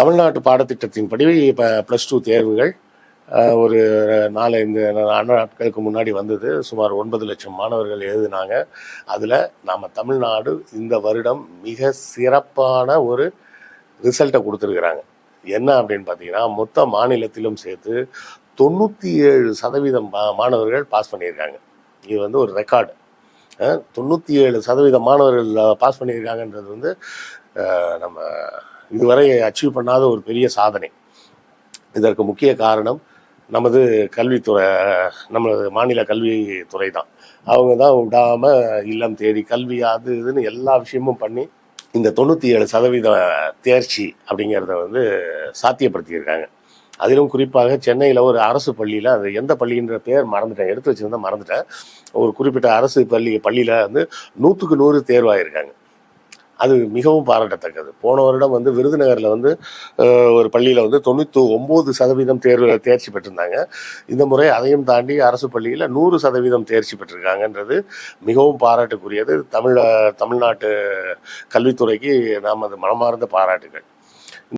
தமிழ்நாட்டு பாடத்திட்டத்தின்படி இப்போ plus two தேர்வுகள் ஒரு நாலஞ்சு நாட்களுக்கு முன்னாடி வந்தது. சுமார் ஒன்பது லட்சம் மாணவர்கள் எழுதினாங்க. அதில் நாம் தமிழ்நாடு இந்த வருடம் மிக சிறப்பான ஒரு ரிசல்ட்டை கொடுத்துருக்குறாங்க. என்ன அப்படின்னு பார்த்தீங்கன்னா மொத்த மாநிலத்திலும் சேர்த்து தொண்ணூற்றி ஏழு சதவீதம் மா- மாணவர்கள் பாஸ் பண்ணியிருக்காங்க. இது வந்து ஒரு ரெக்கார்டு தொண்ணூற்றி ஏழு சதவீதம் மாணவர்கள் பாஸ் பண்ணியிருக்காங்கன்றது வந்து நம்ம இதுவரை அச்சீவ் பண்ணாத ஒரு பெரிய சாதனை. இதற்கு முக்கிய காரணம் நமது கல்வித்துறை நமது மாநில கல்வித்துறை தான். அவங்க தான் விடாம இல்லம் தேடி கல்வி அது இதுன்னு எல்லா விஷயமும் பண்ணி இந்த தொண்ணூற்றி ஏழு சதவீத தேர்ச்சி அப்படிங்கிறத வந்து சாத்தியப்படுத்தியிருக்காங்க. அதிலும் குறிப்பாக சென்னையில் ஒரு அரசு பள்ளியில் அது எந்த பள்ளின்ற பேர் மறந்துட்டேன் எடுத்து வச்சுருந்தா மறந்துட்டேன். ஒரு குறிப்பிட்ட அரசு பள்ளி பள்ளியில் வந்து நூற்றுக்கு நூறு தேர்வாயிருக்காங்க. அது மிகவும் பாராட்டத்தக்கது. போன வருடம் வந்து விருதுநகரில் வந்து ஒரு பள்ளியில் வந்து தொண்ணூற்றி ஒம்பது சதவீதம் தேர்வு தேர்ச்சி பெற்றிருந்தாங்க. இந்த முறை அதையும் தாண்டி அரசு பள்ளியில் நூறு சதவீதம் தேர்ச்சி பெற்றிருக்காங்கன்றது மிகவும் பாராட்டுக்குரியது. தமிழ் தமிழ்நாட்டு கல்வித்துறைக்கு நாம் அது மனமார்ந்த பாராட்டுகள்.